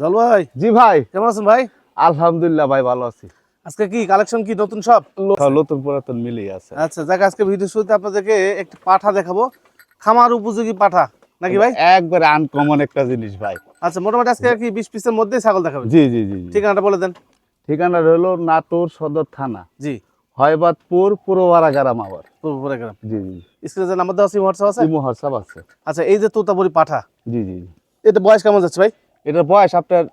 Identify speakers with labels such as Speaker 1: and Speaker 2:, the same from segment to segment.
Speaker 1: জল ভাই।
Speaker 2: জি ভাই।
Speaker 1: কেমন আছেন ভাই?
Speaker 2: আলহামদুলিল্লাহ ভাই ভালো আছি।
Speaker 1: আজকে কি কালেকশন কি নতুন সব?
Speaker 2: নতুন পুরাতন মিলিয়ে আছে।
Speaker 1: আচ্ছা যাক আজকে ভিডিও শুরুতে আপনাদেরকে একটি পাঠা দেখাবো। খামার উপযোগী পাঠা নাকি ভাই?
Speaker 2: একবারে আনকমন একটা জিনিস ভাই।
Speaker 1: আচ্ছা মোটামুটি আজকে কি বিশ পিসের মধ্যে ছাগল দেখাবেন।
Speaker 2: জি জি জি।
Speaker 1: ঠিকানাটা বলে দেন।
Speaker 2: ঠিকানা রইল নাটোর সদর থানা।
Speaker 1: জি।
Speaker 2: হয়বাদপুর পূর্ববাড়া গ্রাম আবার।
Speaker 1: পূর্বপুরা গ্রাম।
Speaker 2: জি জি
Speaker 1: স্ক্রিনে যে নাম্বার দেওয়া আছে হোয়াটসঅ্যাপ আছে?
Speaker 2: হোয়াটসঅ্যাপ আছে।
Speaker 1: আচ্ছা এই যে তোতাপুরি পাঠা।
Speaker 2: জি জি জি।
Speaker 1: এটা বয়স কেমন যাচ্ছে ভাই?
Speaker 2: এটার বয়স আপনার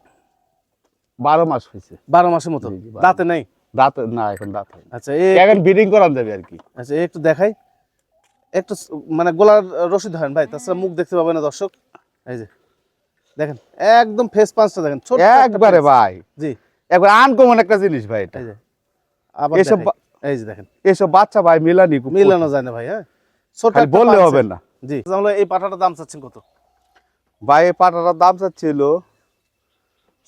Speaker 2: বারো মাস হয়েছে।
Speaker 1: বারো মাসের মতো। দাঁতে নাই?
Speaker 2: দাঁত না এখন দাঁত
Speaker 1: আচ্ছা
Speaker 2: এখন ব্রিডিং করান যাবে আর কি।
Speaker 1: আচ্ছা একটু দেখাই। একটু মানে গোলার রশিদ হয় ভাই তাছাড়া মুখ দেখতে পাবে না দর্শক। এই যে দেখেন একদম ফেস পাঁচটা দেখেন ছোট
Speaker 2: একবারে ভাই।
Speaker 1: জি।
Speaker 2: একবার আনকমন একটা জিনিস ভাই এটা।
Speaker 1: এই যে আবার
Speaker 2: এসব
Speaker 1: এই যে দেখেন।
Speaker 2: এসব বাচ্চা ভাই মিলানি
Speaker 1: মিলানো যায় না ভাই হ্যাঁ? ছোট
Speaker 2: বললে হবে না।
Speaker 1: জি। তাহলে এই পাঠাটার দাম চাচ্ছেন কত?
Speaker 2: ভাই এই পাটাটার দাম চাচ্ছিল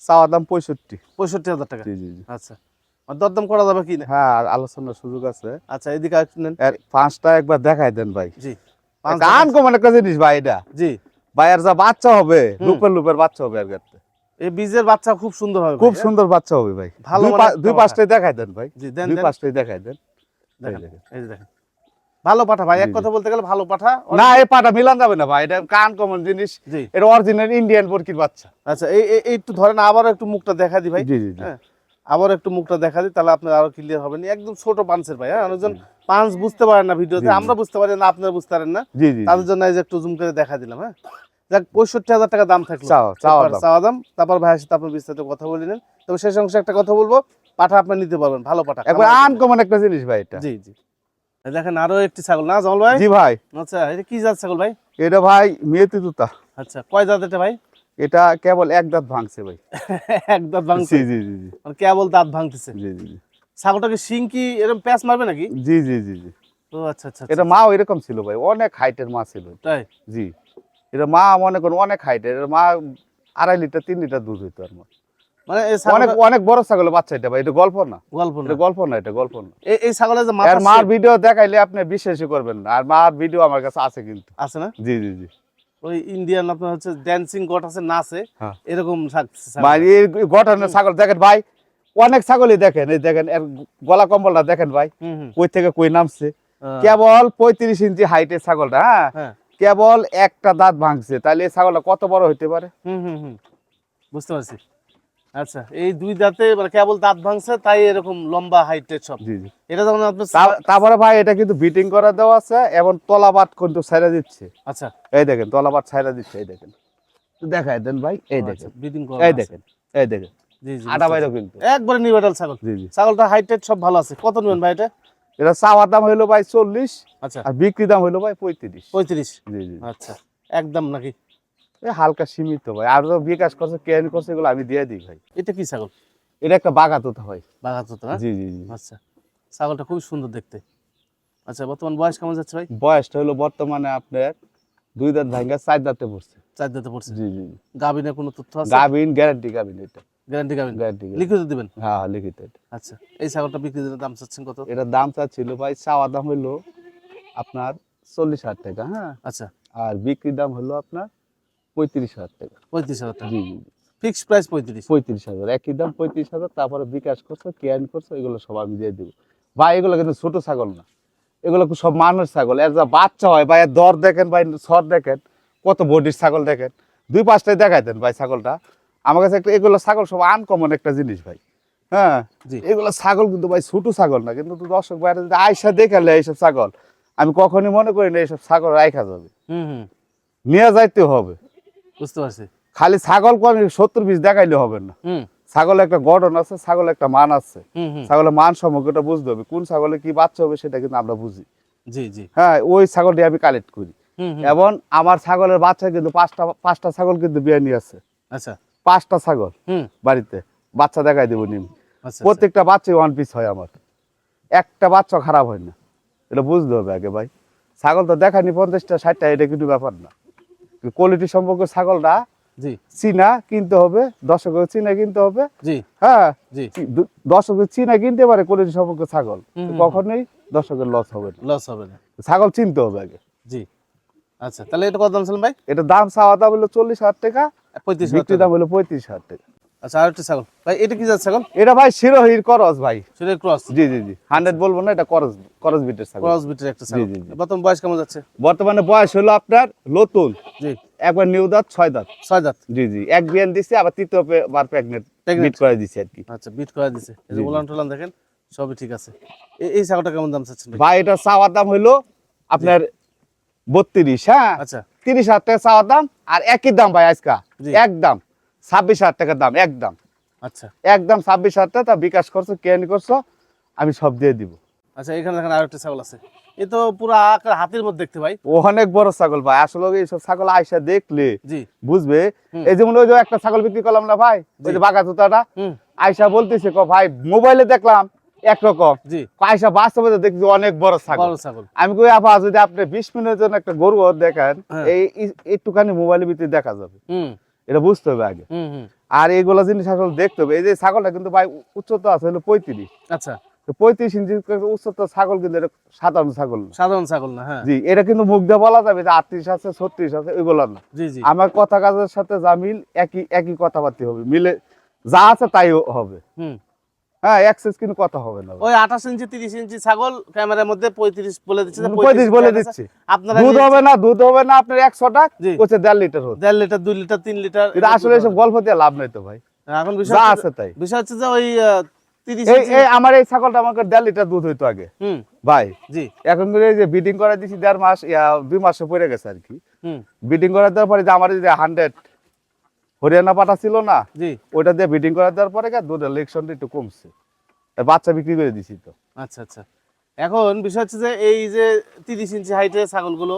Speaker 2: চাওয়া দাম পঁয়ষট্টি।
Speaker 1: পঁয়ষট্টি হাজার টাকা?
Speaker 2: জি জি
Speaker 1: আচ্ছা। দরদাম করা যাবে কি
Speaker 2: হ্যাঁ আর আলোচনার সুযোগ আছে।
Speaker 1: আচ্ছা এদিকে
Speaker 2: পাঁচটা একবার দেখাই দেন ভাই।
Speaker 1: জি।
Speaker 2: একটা আনকমন একটা জিনিস ভাই এটা।
Speaker 1: জি।
Speaker 2: ভাই আর যা বাচ্চা হবে লুপের লুপের বাচ্চা হবে আর গাতে
Speaker 1: এই বীজের বাচ্চা খুব সুন্দর হবে
Speaker 2: খুব সুন্দর বাচ্চা হবে ভাই।
Speaker 1: ভালো
Speaker 2: দুই
Speaker 1: বাচ্চা।
Speaker 2: পাঁচটাই দেখাই দেন ভাই।
Speaker 1: জি দেন
Speaker 2: দুই পাঁচটাই দেখাই দেন।
Speaker 1: দেখেন। এই দেখেন। ভালো পাঠা ভাই এক। কথা বলতে গেলে ভালো পাঠা।
Speaker 2: না এই পাটা মিলান যাবে না ভাই এটা কান কমন জিনিস। এটা অরিজিনাল ইন্ডিয়ান বরকির বাচ্চা।
Speaker 1: আচ্ছা এই একটু ধরেন আবার একটু মুখটা দেখা দি ভাই।
Speaker 2: জি জি
Speaker 1: হ্যাঁ আবার একটু মুখটা দেখা দিই তাহলে আপনার আরও ক্লিয়ার হবে না। একদম ছোট পাঞ্চের ভাই হ্যাঁ অনেকজন পাঞ্চ বুঝতে পারেন না ভিডিওতে। আমরা বুঝতে পারি না আপনারা বুঝতে পারেন না।
Speaker 2: জি জি
Speaker 1: তাদের জন্য এই যে একটু জুম করে দেখা দিলাম হ্যাঁ। যাক পঁয়ষট্টি হাজার টাকা দাম থাকল।
Speaker 2: চাওয়া- দাম।
Speaker 1: তারপর ভাইয়ের সাথে আপনার বিস্তারিত কথা বলে নেন। তবে শেষ অংশে একটা কথা বলব পাঠা আপনি নিতে পারবেন ভালো পাঠা।
Speaker 2: একবার আনকমন একটা জিনিস ভাই এটা।
Speaker 1: জি জি। দেখেন আরও একটি ছাগল। না জমল ভাই?
Speaker 2: জি ভাই।
Speaker 1: আচ্ছা এটা কি জাত ছাগল ভাই?
Speaker 2: এটা ভাই মেয়েতি তুতা।
Speaker 1: আচ্ছা কয় জাত এটা ভাই?
Speaker 2: এটা কেবল এক দাঁত ভাঙছে ভাই।
Speaker 1: এক দাঁত ভাঙছে?
Speaker 2: জি জি জি
Speaker 1: মানে কেবল দাঁত ভাঙতেছে?
Speaker 2: জি জি জি।
Speaker 1: ছাগলটাকে শিং কি এরকম প্যাঁচ মারবে নাকি?
Speaker 2: জি জি জি জি।
Speaker 1: ও আচ্ছা আচ্ছা
Speaker 2: এটা মাও এরকম ছিল ভাই অনেক হাইটের মা ছিল।
Speaker 1: তাই?
Speaker 2: জি। এটা মা মনে করুন অনেক হাইটের এটা মা আড়াই লিটার তিন লিটার দুধ হইতো আর মা।
Speaker 1: মানে
Speaker 2: অনেক
Speaker 1: ছাগল
Speaker 2: অনেক বড় ছাগলের বাচ্চা এটা ভাই এটা গল্প না।
Speaker 1: গল্প না।
Speaker 2: গল্প না এটা গল্প না।
Speaker 1: এই- এই ছাগলের যে মাথা
Speaker 2: মার ভিডিও দেখাইলে আপনি বিশ্বাসই করবেন না। আর মার ভিডিও আমার কাছে আছে কিন্তু।
Speaker 1: আছে না?
Speaker 2: জি জি জি।
Speaker 1: ওই ইন্ডিয়ান আপনার হচ্ছে ড্যান্সিং গট আছে নাচে।
Speaker 2: হ্যাঁ।
Speaker 1: এরকম ছাগল।
Speaker 2: ছাগল দেখেন ভাই অনেক ছাগলই দেখেন। এই দেখেন গলা কম্বলটা দেখেন ভাই। কই থেকে কই নামছে। কেবল পঁয়ত্রিশ ইঞ্চি হাইটের ছাগলটা হ্যাঁ?
Speaker 1: হ্যাঁ।
Speaker 2: কেবল একটা দাঁত ভাঙছে। তাহলে এই ছাগলটা কত বড় হইতে পারে?
Speaker 1: বুঝতে পারছি। আচ্ছা এই দুই দাঁতে মানে কেবল দাঁত ভাঙছে তাই এরকম লম্বা হাইটের সব।
Speaker 2: জি জি।
Speaker 1: এটা
Speaker 2: তা- তারপরে ভাই এটা কিন্তু বিটিং করা দেওয়া আছে এবং তলাবাট কিন্তু ছাইরা দিচ্ছে।
Speaker 1: আচ্ছা।
Speaker 2: এই দেখেন তলাবাট ছাইরা দিচ্ছে এই দেখেন। দেখাই দেন ভাই এই দেখেন।
Speaker 1: ব্রিডিং করা
Speaker 2: এই দেখেন এই দেখেন।
Speaker 1: জি জি
Speaker 2: আটা বাইরও কিন্তু।
Speaker 1: একবারে ছাগল।
Speaker 2: জি জি।
Speaker 1: ছাগলটা সব ভালো আছে। কত নেবেন ভাই এটা?
Speaker 2: এটা চাওয়ার দাম হইল ভাই চল্লিশ
Speaker 1: আচ্ছা।
Speaker 2: আর বিক্রি দাম হইল ভাই পঁয়ত্রিশ।
Speaker 1: পঁয়ত্রিশ?
Speaker 2: জি জি।
Speaker 1: আচ্ছা একদম নাকি?
Speaker 2: হালকা সীমিত ভাই। আর তো বিকাশ করছে কেন করছে এগুলো আমি দিয়ে দিই ভাই।
Speaker 1: এটা কি ছাগল?
Speaker 2: এটা একটা বাঘা তোতা হয়
Speaker 1: বাঘা তোতা?
Speaker 2: জি জি জি।
Speaker 1: আচ্ছা। ছাগলটা খুব সুন্দর দেখতে। আচ্ছা বর্তমান বয়স কেমন যাচ্ছে ভাই?
Speaker 2: বয়সটা হলো বর্তমানে আপনার দুই দাঁত ভাঙ্গা চার দাঁতে পড়ছে।
Speaker 1: চার দাঁতে পড়ছে?
Speaker 2: জি জি
Speaker 1: গাবিনের কোনো তথ্য আছে?
Speaker 2: গাবিন গ্যারান্টি গাবিন এটা।
Speaker 1: গ্যারান্টি গাবিন
Speaker 2: গ্যারান্টি
Speaker 1: লিখিত দিবেন?
Speaker 2: হ্যাঁ হ্যাঁ, লিখিত
Speaker 1: আচ্ছা এই ছাগলটা বিক্রি দিলে দাম চাচ্ছেন কত?
Speaker 2: এটার দাম চাচ্ছিল ভাই চাওয়া দাম হলো আপনার চল্লিশ হাজার টাকা হ্যাঁ।
Speaker 1: আচ্ছা।
Speaker 2: আর বিক্রির দাম হলো আপনার পঁয়ত্রিশ হাজার টাকা।
Speaker 1: পঁয়ত্রিশ হাজার টাকা।
Speaker 2: জি জি।
Speaker 1: ফিক্সড প্রাইস পঁয়ত্রিশ।
Speaker 2: পঁয়ত্রিশ হাজার। একই দাম পঁয়ত্রিশ হাজার তারপরে বিকাশ করছ কেয়ান করছ এগুলো সব আমি দিয়ে দেবো। ভাই এগুলো কিন্তু ছোট ছাগল না। এগুলো সব মানুষ ছাগল। এর যা বাচ্চা হয় ভাই এর দর দেখেন ভাই সর দেখেন কত বডির ছাগল দেখেন। দুই পাঁচটাই দেখাই দেন ভাই ছাগলটা। আমার কাছে একটা এগুলো ছাগল সব আনকমন একটা জিনিস ভাই। হ্যাঁ?
Speaker 1: জি।
Speaker 2: এগুলো ছাগল কিন্তু ভাই ছোট ছাগল না কিন্তু দর্শক বাইরে যদি আয়সা দেখালে এইসব ছাগল আমি কখনই মনে করি না এইসব ছাগল রাখা যাবে।
Speaker 1: হুম হুম।
Speaker 2: নিয়ে যাইতে হবে।
Speaker 1: বুঝতে পারছি।
Speaker 2: খালি ছাগল কোন সত্তর পিস দেখাইলে হবে না। ছাগল একটা গঠন আছে ছাগল একটা মান আছে। ছাগলের মান সম্পর্কটা বুঝতে হবে কোন ছাগলে কি বাচ্চা হবে সেটা কিন্তু আমরা বুঝি।
Speaker 1: জি জি।
Speaker 2: হ্যাঁ ওই ছাগলটি আমি কালেক্ট করি। এবং আমার ছাগলের বাচ্চা কিন্তু পাঁচটা পাঁচটা ছাগল কিন্তু বিয়ে নিয়ে আছে।
Speaker 1: আচ্ছা।
Speaker 2: পাঁচটা ছাগল বাড়িতে বাচ্চা দেখাই দেবো নিম।
Speaker 1: আচ্ছা
Speaker 2: প্রত্যেকটা বাচ্চাই ওয়ান পিস হয় আমার। একটা বাচ্চা খারাপ হয় না। এটা বুঝতে হবে আগে ভাই। ছাগল তো দেখানি পঞ্চাশটা ষাটটা এটা কিন্তু ব্যাপার না। কোয়ালিটি সম্পর্কে ছাগলটা
Speaker 1: জি।
Speaker 2: চিনা কিনতে হবে দর্শকের চিনা কিনতে হবে।
Speaker 1: জি।
Speaker 2: হ্যাঁ
Speaker 1: জি।
Speaker 2: দর্শকের চিনা কিনতে পারে কোয়ালিটি সম্পর্কে ছাগল। কখনোই দর্শকের লস হবে না।
Speaker 1: লস হবে না।
Speaker 2: ছাগল চিনতে হবে আগে।
Speaker 1: জি। আচ্ছা তাহলে এটা কত দাম ছিলেন ভাই?
Speaker 2: এটা দাম চাওয়া দাম হলো চল্লিশ হাজার টাকা
Speaker 1: পঁয়ত্রিশ
Speaker 2: বিক্রি দাম হলো পঁয়ত্রিশ হাজার টাকা।
Speaker 1: আচ্ছা ছাগল। ভাই এটা কি ছাগল?
Speaker 2: এটা ভাই শিরোহির করস ভাই।
Speaker 1: সেটা ক্রস?
Speaker 2: জি জি জি। হান্ড্রেড বলব না এটা করস করস বিটের ছাগল।
Speaker 1: ক্রস বিটের একটা ছাগল।
Speaker 2: জি, জি।
Speaker 1: বর্তমান বয়স কেমন যাচ্ছে?
Speaker 2: বর্তমানে বয়স হলো আপনার নতুন।
Speaker 1: জি।
Speaker 2: একবার নিউ দাঁত ছয় দাঁত।
Speaker 1: ছয় দাঁত?
Speaker 2: জি জি। এক বিয়ান দিচ্ছে আবার তৃতীয় বার প্রেগনেন্ট বিট করে দিচ্ছে আর কি।
Speaker 1: আচ্ছা বিট করে দিছে। এই যে
Speaker 2: জি, জি।
Speaker 1: উলান টুলান দেখেন সবই ঠিক আছে। এই ছাগলটা কেমন দাম চাচ্ছেন ভাই?
Speaker 2: এটা চাওয়ার দাম হলো আপনার বত্রিশ হ্যাঁ?
Speaker 1: আচ্ছা।
Speaker 2: তিরিশ হাজার টাকা চাওয়ার দাম আর একই দাম ভাই আজকা। একদম। ছাব্বিশ হাজার টাকার দাম একদম।
Speaker 1: আচ্ছা।
Speaker 2: একদম ছাব্বিশ হাজার টাকা তা বিকাশ করছ কেন করছ আমি সব দিয়ে দিব।
Speaker 1: আচ্ছা এখানে দেখেন আর একটা ছাগল আছে। এ তো পুরো আকার হাতির মধ্যে দেখতে ভাই।
Speaker 2: ও অনেক বড় ছাগল ভাই আসলে এইসব ছাগল আইসা দেখলে
Speaker 1: জি।
Speaker 2: বুঝবে। এই যেমন ওই যে একটা ছাগল বিক্রি করলাম না ভাই ওই যে বাঘা জুতাটা আইসা বলতেছে ক ভাই মোবাইলে দেখলাম একরকম।
Speaker 1: জি।
Speaker 2: আইসা বাস্তবে তো দেখছি অনেক বড় ছাগল।
Speaker 1: বড় ছাগল।
Speaker 2: আমি কই আপা যদি আপনি বিশ মিনিটের জন্য একটা গরু দেখেন
Speaker 1: হ্যাঁ।
Speaker 2: এই এই- একটুখানি মোবাইলের ভিতরে দেখা যাবে।
Speaker 1: হুম।
Speaker 2: এটা বুঝতে হবে আগে। আর এইগুলা জিনিস আসলে দেখতে হবে। এই যে ছাগলটা কিন্তু ভাই উচ্চতা আছে হলো পঁয়ত্রিশ।
Speaker 1: আচ্ছা।
Speaker 2: পঁয়ত্রিশ ইঞ্চি উচ্চতা ছাগল কিন্তু এটা সাধারণ ছাগল
Speaker 1: সাধারণ ছাগল না হ্যাঁ।
Speaker 2: জি এটা কিন্তু মুখ দিয়ে বলা যাবে যে আটত্রিশ আছে ছত্রিশ আছে ওইগুলো না।
Speaker 1: জি জি।
Speaker 2: আমার কথা কাজের সাথে যা মিল একই একই কথাবার্তা হবে। মিলে যা আছে তাই হবে।
Speaker 1: হুম।
Speaker 2: হ্যাঁ কিন্তু কথা হবে না।
Speaker 1: ওই আঠাশ ইঞ্চি তিরিশ ইঞ্চি ছাগল ক্যামেরার মধ্যে পঁয়ত্রিশ বলে দিচ্ছে
Speaker 2: বলে
Speaker 1: আপনারা
Speaker 2: দুধ হবে না দুধ হবে না আপনার লিটার
Speaker 1: লিটার লিটার লিটার
Speaker 2: আসলে এসব গল্প দিয়ে লাভ নাই তো ভাই।
Speaker 1: এখন বিষয়
Speaker 2: আছে তাই।
Speaker 1: বিষয় হচ্ছে যে ওই
Speaker 2: এই এই আমার এই ছাগলটা আমাকে দেড় লিটার দুধ হইতো আগে।
Speaker 1: হুম।
Speaker 2: ভাই
Speaker 1: জি।
Speaker 2: এখন করে যে বিডিং করে দিছি দেড় মাস দুই মাসে পড়ে গেছে আর কি। বিডিং করে দেওয়ার পরে যে আমার যে হান্ড্রেড হরিয়ানা পাটা ছিল না
Speaker 1: জি।
Speaker 2: ওইটা দিয়ে বিডিং করে দেওয়ার পরে দুধের লেকশনটা একটু কমছে। বাচ্চা বিক্রি করে দিছি তো।
Speaker 1: আচ্ছা আচ্ছা। এখন বিষয় হচ্ছে যে এই যে তিরিশ ইঞ্চি হাইটের ছাগলগুলো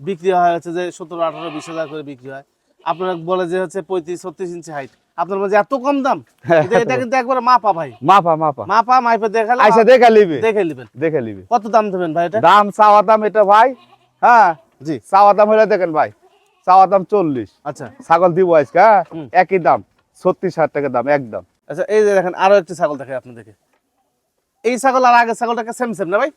Speaker 1: বিক্রি হয় হচ্ছে যে সতেরো আঠারো বিশ হাজার করে বিক্রি হয়। আপনারা বলে যে হচ্ছে পঁয়ত্রিশ ছত্রিশ ইঞ্চি হাইট আপনার মাঝে এত কম দাম? কিন্তু এটা কিন্তু একবারে মাপা ভাই।
Speaker 2: মাপা মাপা।
Speaker 1: মাপা মাইপে দেখালে
Speaker 2: আইসা দেখা লিবে
Speaker 1: দেখে নেবেন।
Speaker 2: দেখে লিবে
Speaker 1: কত দাম দেবেন ভাই এটা?
Speaker 2: দাম চাওয়া দাম এটা ভাই। হ্যাঁ
Speaker 1: জি।
Speaker 2: চাওয়া দাম হলে দেখেন ভাই। চাওয়া দাম চল্লিশ।
Speaker 1: আচ্ছা।
Speaker 2: ছাগল দিব আজকে হ্যাঁ? একই দাম ছত্রিশ হাজার টাকা দাম একদম।
Speaker 1: আচ্ছা এই যে দেখেন আরও একটি ছাগল দেখে আপনাদেরকে। এই ছাগল আর আগের ছাগলটাকে সেম সেম না ভাই?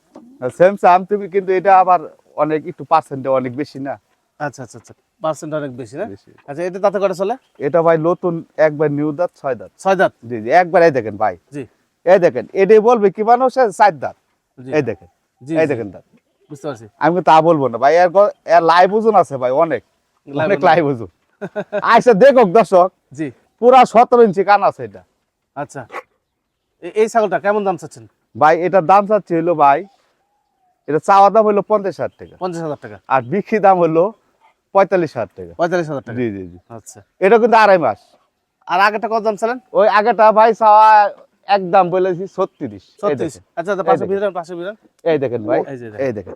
Speaker 2: সেম সাম তুমি কিন্তু এটা আবার অনেক একটু পার্সেন্টে অনেক বেশি না?
Speaker 1: আচ্ছা আচ্ছা আচ্ছা পার্সেন্ট অনেক বেশি না? আচ্ছা এটা তাতে করে চলে?
Speaker 2: এটা ভাই নতুন একবার নিউ দাঁত ছয় দাঁত।
Speaker 1: ছয় দাঁত?
Speaker 2: জি জি একবার এই দেখেন ভাই।
Speaker 1: জি।
Speaker 2: এই দেখেন এটাই বলবে কি মানুষ? চার দাঁত। এই দেখেন এই দেখেন দাঁত।
Speaker 1: বুঝতে পারছি।
Speaker 2: আমি তা বলব না ভাই এর লাইভ ওজন আছে ভাই অনেক। অনেক লাইভ ওজন আচ্ছা দেখো দর্শক।
Speaker 1: জি।
Speaker 2: পুরা সতেরো ইঞ্চি কান আছে এটা।
Speaker 1: আচ্ছা। এই ছাগলটা কেমন দাম চাচ্ছেন?
Speaker 2: ভাই এটার দাম চাচ্ছে হলো ভাই এটা চাওয়া দাম হলো পঞ্চাশ হাজার টাকা।
Speaker 1: পঞ্চাশ হাজার টাকা।
Speaker 2: আর বিক্রি দাম হলো পঁয়তাল্লিশ হাজার টাকা।
Speaker 1: পঁয়তাল্লিশ হাজার টাকা।
Speaker 2: জি জি জি।
Speaker 1: আচ্ছা।
Speaker 2: এটা কিন্তু আড়াই মাস।
Speaker 1: আর আগেটা কত দাম ছিলেন
Speaker 2: ওই আগেটা ভাই চাওয়া একদম বলেছি ছত্রিশ।
Speaker 1: ছত্রিশ। আচ্ছা আচ্ছা, পাশে। বিরান পাশে বিরান
Speaker 2: এই দেখেন ভাই।
Speaker 1: এই দেখেন।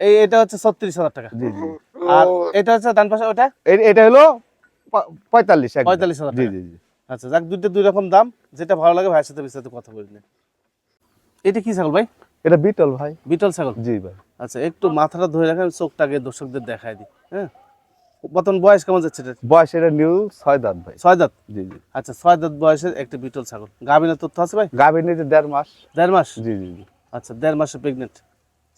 Speaker 2: এই
Speaker 1: এটা হচ্ছে ছত্রিশ হাজার টাকা।
Speaker 2: জি জি।
Speaker 1: আর এটা হচ্ছে ডান পাশে ওটা?
Speaker 2: এটা হলো পঁয়তাল্লিশ।
Speaker 1: পঁয়তাল্লিশ হাজার
Speaker 2: জি। জি জি।
Speaker 1: আচ্ছা যাক দুইটা দুই রকম দাম। যেটা ভালো লাগে ভাইয়ের সাথে বিস্তারিত কথা বললে এটা কি ছাগল ভাই?
Speaker 2: এটা বিটল ভাই।
Speaker 1: বিটল ছাগল?
Speaker 2: জি ভাই।
Speaker 1: আচ্ছা একটু মাথাটা ধরে রাখেন চোখটাকে দর্শকদের দেখায় দিই হ্যাঁ? বর্তমান বয়স কেমন যাচ্ছে এটা?
Speaker 2: বয়স এটা নিউ ছয় দাঁত ভাই।
Speaker 1: ছয় দাঁত?
Speaker 2: জি জি।
Speaker 1: আচ্ছা ছয় দাঁত বয়সের একটা বিটল ছাগল। গাভিনের তথ্য আছে ভাই?
Speaker 2: গাভীর নিচে দেড় মাস।
Speaker 1: দেড় মাস?
Speaker 2: জি জি জি।
Speaker 1: আচ্ছা দেড় মাসে প্রেগনেন্ট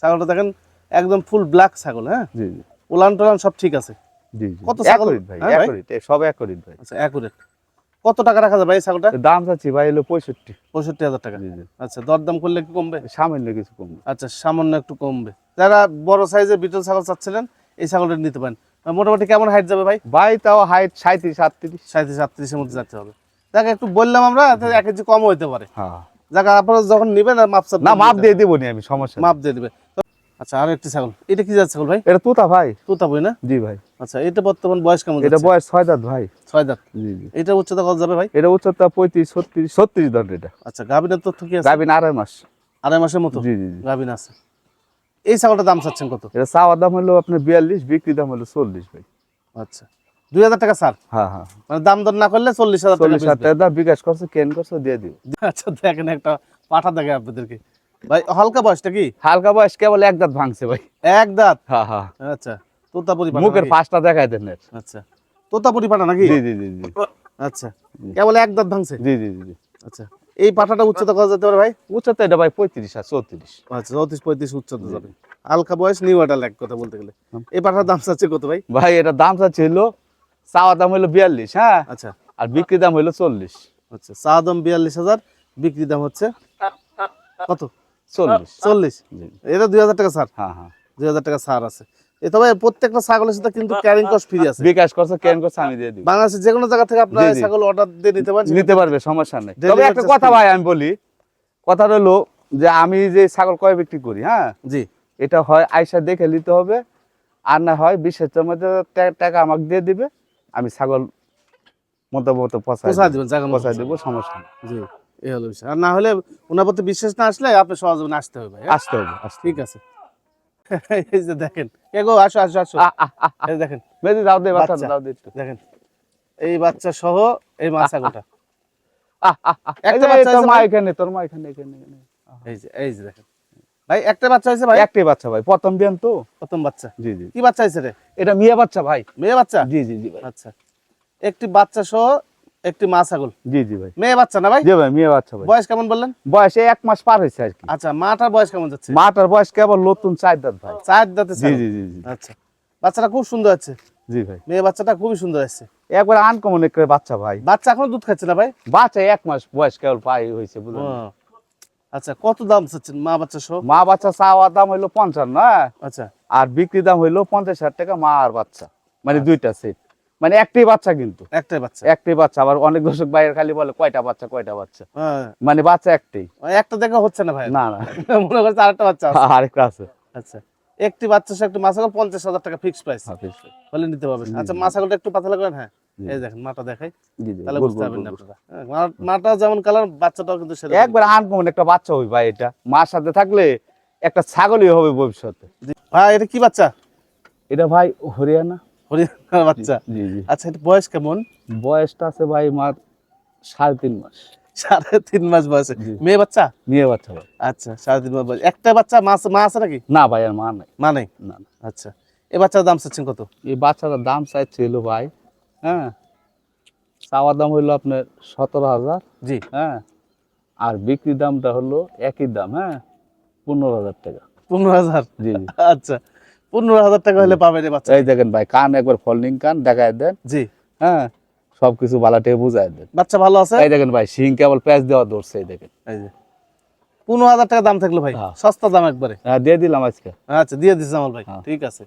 Speaker 1: ছাগলটা দেখেন একদম ফুল ব্ল্যাক ছাগল হ্যাঁ?
Speaker 2: জি জি।
Speaker 1: উলান টলান সব ঠিক আছে।
Speaker 2: জি জি।
Speaker 1: কত ছাগল?
Speaker 2: ভাই
Speaker 1: ভাই?
Speaker 2: সব অ্যাকুরেট ভাই।
Speaker 1: আচ্ছা অ্যাকুরেট কত টাকা রাখা যাবে এই ছাগলটা?
Speaker 2: দাম চাচ্ছি ভাই হলো পঁয়ষট্টি।
Speaker 1: পঁয়ষট্টি হাজার টাকা।
Speaker 2: জি জি।
Speaker 1: আচ্ছা দরদাম করলে কি কমবে?
Speaker 2: সামান্য কিছু কম
Speaker 1: আচ্ছা সামান্য একটু কমবে। যারা বড় সাইজের বিটল ছাগল চাচ্ছিলেন এই ছাগলটা নিতে পারেন। মোটামুটি কেমন হাইট যাবে ভাই?
Speaker 2: ভাই তাও হাইট সাঁত্রিশ আটত্রিশ।
Speaker 1: সাঁত্রিশ আটত্রিশের মধ্যে যেতে হবে। যাকে একটু বললাম আমরা এক কেজি কম হইতে পারে।
Speaker 2: হ্যাঁ।
Speaker 1: যাকে আপনারা যখন নেবেন আর মাপসাপ
Speaker 2: না মাপ দিয়ে দিব নি আমি সমস্যা
Speaker 1: মাপ দিয়ে দিবে। আচ্ছা আর একটি ছাগল। এটা কি যাচ্ছে ছাগল ভাই?
Speaker 2: এটা তুতা ভাই।
Speaker 1: তোতা বই না?
Speaker 2: জি ভাই।
Speaker 1: আচ্ছা এটা বর্তমান বয়স কেমন
Speaker 2: এটা বয়স ছয় দাঁত ভাই।
Speaker 1: ছয় দাঁত।
Speaker 2: জি জি।
Speaker 1: এটা উচ্চতা কত যাবে ভাই?
Speaker 2: এটা উচ্চতা পঁয়ত্রিশ ছত্রিশ ছত্রিশ দাঁত এটা।
Speaker 1: আচ্ছা গাভিনের তথ্য কি আছে?
Speaker 2: গাভিন আড়াই মাস।
Speaker 1: আড়াই মাসের মতো?
Speaker 2: জি জি
Speaker 1: গাভিন আছে। এই ছাগলটার দাম চাচ্ছেন কত?
Speaker 2: এটা চাওয়া দাম হলো আপনার বিয়াল্লিশ বিক্রি দাম হলো চল্লিশ ভাই।
Speaker 1: আচ্ছা। দুই হাজার টাকা স্যার
Speaker 2: হ্যাঁ হ্যাঁ।
Speaker 1: মানে দাম দর না করলে চল্লিশ হাজার টাকা
Speaker 2: চল্লিশ হাজার টাকা বিকাশ করছে কেন করছে দিয়ে দিব
Speaker 1: আচ্ছা দেখেন একটা পাঠা দেখে আপনাদেরকে। ভাই হালকা বয়সটা কি
Speaker 2: হালকা বয়স কেবল এক দাঁত ভাঙছে ভাই।
Speaker 1: এক দাঁত?
Speaker 2: হ্যাঁ হ্যাঁ
Speaker 1: আচ্ছা তোতাপুরি
Speaker 2: মুখের
Speaker 1: নাকি?
Speaker 2: পাঁচটা দেখাই দেন
Speaker 1: আচ্ছা তোতাপুরি পাঠা নাকি?
Speaker 2: জি জি জি জি।
Speaker 1: আচ্ছা কেবল এক দাঁত ভাঙছে?
Speaker 2: জি জি জি
Speaker 1: আচ্ছা এই পাঠাটা উচ্চতা কত যেতে পারে ভাই?
Speaker 2: উচ্চতা এটা ভাই পঁয়ত্রিশ আর চৌত্রিশ।
Speaker 1: আচ্ছা চৌত্রিশ পঁয়ত্রিশ উচ্চতা যাবে। হালকা বয়স নিউ আটাল এক কথা বলতে গেলে। এই পাঠার দাম চাচ্ছে কত ভাই?
Speaker 2: ভাই এটা দাম চাচ্ছে হলো চাওয়া দাম হলো বিয়াল্লিশ হ্যাঁ?
Speaker 1: আচ্ছা।
Speaker 2: আর বিক্রি দাম হলো চল্লিশ।
Speaker 1: আচ্ছা চা দাম বিয়াল্লিশ হাজার বিক্রি দাম হচ্ছে কত?
Speaker 2: চল্লিশ।
Speaker 1: চল্লিশ। এটা দুই হাজার টাকা ছাড়।
Speaker 2: হ্যাঁ হ্যাঁ।
Speaker 1: দুই হাজার টাকা ছাড় আছে। তবে প্রত্যেকটা ছাগলের সাথে কিন্তু ক্যারিং কস্ট ফ্রি আছে।
Speaker 2: বিকাশ করছে কেন করছে আমি দিয়ে দিব।
Speaker 1: বাংলাদেশের যে কোনো জায়গা থেকে। ছাগল অর্ডার দিয়ে নিতে পারেন
Speaker 2: নিতে পারবে সমস্যা নেই। তবে একটা কথা ভাই আমি বলি কথা হলো যে আমি যে ছাগল কয় বিক্রি করি হ্যাঁ?
Speaker 1: জি।
Speaker 2: এটা হয় আয়সা দেখে নিতে হবে আর না হয় বিশ হাজার মধ্যে টাকা আমাকে দিয়ে দিবে আমি ছাগল মতো মতো পচাই। দেবো। সমস্যা নেই।
Speaker 1: জি। এই হলো বিষয়। আর না হলে ওনার প্রতি বিশ্বাস না আসলে আপনি সহজে আসতে হবে হ্যাঁ?
Speaker 2: আসতে হবে
Speaker 1: ঠিক আছে। এই যে দেখেন আসো আসো আসো। এই দেখেন।
Speaker 2: দাও দে বাচ্চা। দাও দে একটু।
Speaker 1: দেখেন এই বাচ্চা সহ এই মা ছাগলটা
Speaker 2: আহ, আহ, আহ, এই
Speaker 1: একটা বাচ্চা
Speaker 2: তোর মা? এখানে তোর মা এখানে এখানে এখানে।
Speaker 1: এই যে এই যে দেখেন। ভাই একটা বাচ্চা হয়েছে ভাই?
Speaker 2: একটাই বাচ্চা ভাই প্রথম বিয়ান তো।
Speaker 1: প্রথম বাচ্চা।
Speaker 2: জি জি।
Speaker 1: কি বাচ্চা হয়েছে রে?
Speaker 2: এটা মেয়ে বাচ্চা ভাই।
Speaker 1: মেয়ে বাচ্চা?
Speaker 2: জি জি জি ভাই।
Speaker 1: আচ্ছা। একটি বাচ্চা সহ একটি মা ছাগল।
Speaker 2: জি জি ভাই।
Speaker 1: মেয়ে বাচ্চা না ভাই?
Speaker 2: জি ভাই মেয়ে বাচ্চা ভাই।
Speaker 1: বয়স কেমন বললেন?
Speaker 2: বয়সে এক মাস পার হয়েছে আর কি
Speaker 1: আচ্ছা মাটার বয়স কেমন যাচ্ছে?
Speaker 2: মাটার বয়স কেবল নতুন চার দাঁত ভাই?
Speaker 1: চার দাঁতে
Speaker 2: জি জি জি জি।
Speaker 1: আচ্ছা বাচ্চাটা খুব সুন্দর আছে?
Speaker 2: জি ভাই।
Speaker 1: মেয়ে বাচ্চাটা খুবই সুন্দর আছে।
Speaker 2: একবার আনকমন একটা বাচ্চা ভাই।
Speaker 1: বাচ্চা এখনও দুধ খাচ্ছে না ভাই?
Speaker 2: বাচ্চা এক মাস বয়স কেবল পাই হয়েছে বুঝলেন
Speaker 1: আচ্ছা কত দাম চাচ্ছেন মা বাচ্চা সহ?
Speaker 2: মা বাচ্চা চাওয়া দাম হইল পঞ্চান্ন হ্যাঁ?
Speaker 1: আচ্ছা।
Speaker 2: আর বিক্রি দাম হইল পঞ্চাশ হাজার টাকা মা আর বাচ্চা। মানে দুইটা সেট মানে একটাই বাচ্চা কিন্তু।
Speaker 1: একটাই বাচ্চা।
Speaker 2: একটাই বাচ্চা। আবার অনেক দর্শক বাইরে খালি বলে কয়টা বাচ্চা কয়টা বাচ্চা?
Speaker 1: হ্যাঁ,
Speaker 2: মানে বাচ্চা একটাই।
Speaker 1: একটা দেখা হচ্ছে না ভাই?
Speaker 2: না না।
Speaker 1: মনে করছে আরেকটা বাচ্চা আছে।
Speaker 2: আরেকটা আছে।
Speaker 1: আচ্ছা। একটি বাচ্চা একটু একটি মা পঞ্চাশ হাজার টাকা ফিক্স প্রাইস
Speaker 2: হ্যাঁ,
Speaker 1: বলে নিতে পারবেন। আচ্ছা মা ছাগলটা একটু পাতলা করেন হ্যাঁ। এই দেখেন মাটা দেখাই। তাহলে বুঝতে পারবেন না আপনারা হ্যাঁ, মাটা যেমন কালার বাচ্চাটাও কিন্তু সেরকম।
Speaker 2: একবার আনকমন একটা বাচ্চা হই ভাই এটা। মার সাথে থাকলে একটা ছাগলই হবে ভবিষ্যতে।
Speaker 1: ভাই এটা কি বাচ্চা?
Speaker 2: এটা ভাই হরিয়ানা।
Speaker 1: হরিয়ানার বাচ্চা।
Speaker 2: জি জি
Speaker 1: আচ্ছা এটা বয়স কেমন?
Speaker 2: বয়সটা আছে ভাই মার সাড়ে তিন মাস।
Speaker 1: সাড়ে তিন মাস বয়সে। মেয়ে বাচ্চা?
Speaker 2: মেয়ে বাচ্চা
Speaker 1: আচ্ছা সাড়ে তিন মাস বয়স। একটা বাচ্চা মা মা আছে নাকি?
Speaker 2: না ভাই আর মা নাই।
Speaker 1: মা নেই?
Speaker 2: না না।
Speaker 1: আচ্ছা এ বাচ্চার দাম চাচ্ছেন কত?
Speaker 2: এই বাচ্চাটার দাম চাইছিল ভাই হ্যাঁ চাওয়ার দাম হইল আপনার সতেরো হাজার।
Speaker 1: জি।
Speaker 2: হ্যাঁ আর বিক্রি দামটা হলো একই দাম হ্যাঁ পনেরো হাজার টাকা।
Speaker 1: পনেরো হাজার?
Speaker 2: জি।
Speaker 1: আচ্ছা পনেরো হাজার টাকা হলে পাবে এ বাচ্চা।
Speaker 2: এই দেখেন ভাই কান একবার ফলিং কান দেখায় দেন।
Speaker 1: জি।
Speaker 2: হ্যাঁ সবকিছু বালাটে বুঝায় দেন।
Speaker 1: বাচ্চা ভালো আছে?
Speaker 2: এই দেখেন ভাই শিং কেবল প্যাচ দেওয়া ধরছে এই দেখেন।
Speaker 1: এই যে। পনেরো হাজার টাকা দাম থাকল ভাই
Speaker 2: হ্যাঁ।
Speaker 1: সস্তা দাম একবারে।
Speaker 2: হ্যাঁ দিয়ে দিলাম আজকে।
Speaker 1: আচ্ছা দিয়ে দিচ্ছি আমার ভাই
Speaker 2: হ্যাঁ।
Speaker 1: ঠিক আছে।